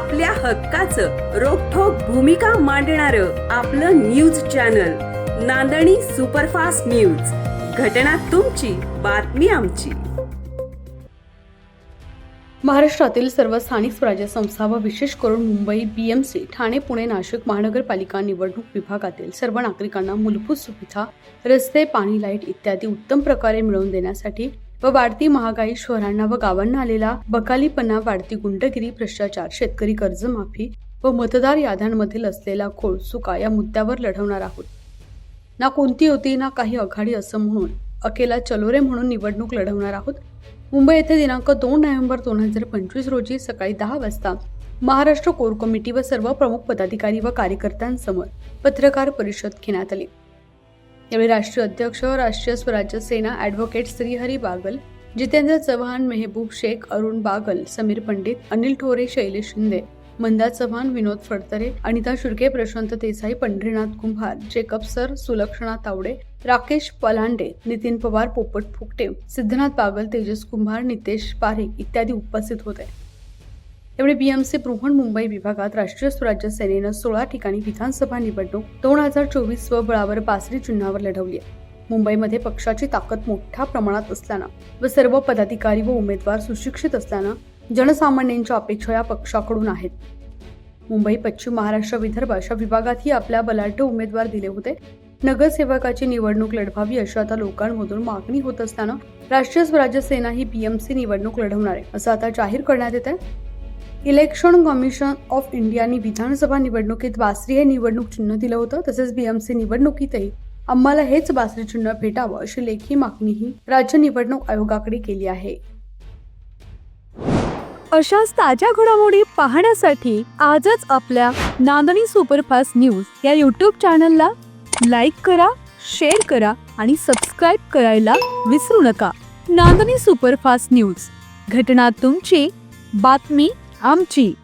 आपल्या हक्काचं रोखोक भूमिका मांडणार आपलं news channel Nandni superfast news. घटना तुमची बातमी आमची. महाराष्ट्रातील सर्व स्थानिक स्वराज्य संस्था व विशेष करून मुंबई बीएमसी ठाणे पुणे नाशिक महानगरपालिका निवडणूक विभागातील सर्व नागरिकांना मूलभूत सुविधा रस्ते पाणी लाइट इत्यादी उत्तम प्रकारे मिळवून देण्यासाठी व वाढती महागाई शहरांना व गावांना आलेला बकालीपणा वाढती गुंडगिरी भ्रष्टाचार शेतकरी कर्जमाफी व मतदार याद्यांमधील असलेला खोळ चुका या मुद्द्यावर लढवणार आहोत. ना कोणती होती ना काही आघाडी असं म्हणून अकेला चलोरे म्हणून निवडणूक लढवणार आहोत. मुंबई येथे दिनांक दोन नोव्हेंबर दोन हजार पंचवीस रोजी सकाळी दहा वाजता महाराष्ट्र कोर कमिटी व सर्व प्रमुख पदाधिकारी व कार्यकर्त्यांसमोर पत्रकार परिषद घेण्यात आली. यावेळी राष्ट्रीय अध्यक्ष Rashtriya Swarajya Sena advocate Shrihari Bagal Jitendra Chavan Mehboob Shaikh Arun Bagal Sameer Pandit Anil Thore Shailesh Shinde Manda Chavan Vinod Phadtare Anita Shurke Prashant Desai Pandharinath Kumbhar Jacob sir Sulakshana Tawde Rakesh Palande Nitin Pawar Popat Phukate Siddhanath Bagal Tejas कुंभार नितेश पारेख इत्यादी उपस्थित होते. यावेळी BMC Mumbai विभागात राष्ट्रीय स्वराज्य सेनेनं सोळा ठिकाणी विधानसभा निवडणूक दोन हजार चोवीस स्वबळावर बासरी चिन्हावर लढवली आहे. मुंबईमध्ये पक्षाची ताकद मोठ्या प्रमाणात असल्यानं व सर्व पदाधिकारी व उमेदवार सुशिक्षित असल्यानं जनसामान्यांच्या अपेक्षा या पक्षाकडून आहेत. मुंबई पश्चिम महाराष्ट्र विदर्भ अशा विभागातही आपल्या बलाढ्य उमेदवार दिले होते. नगरसेवकाची निवडणूक लढवावी अशी आता लोकांमधून मागणी होत असताना राष्ट्रीय स्वराज्य सेना ही बीएमसी निवडणूक लढवणार आहे असं आता जाहीर करण्यात येत आहे. इलेक्शन कमिशन ऑफ इंडियानी विधानसभा निवडणुकीत बासरी हे निवडणूक चिन्ह दिलं होतं तसेच बीएमसी निवडणुकीतही आम्हाला हेच बासरी चिन्ह भेटावं अशी लेखी मागणीही राज्य निवडणूक आयोगाकडे केली आहे. अशाच ताज्या घडामोडी पाहण्यासाठी आजच आपल्या नांदणी सुपरफास्ट न्यूज या यूट्यूब चॅनलला लाईक करा शेअर करा आणि सबस्क्राईब करायला विसरू नका. Nandni superfast news. घटना तुमची बातमी आमची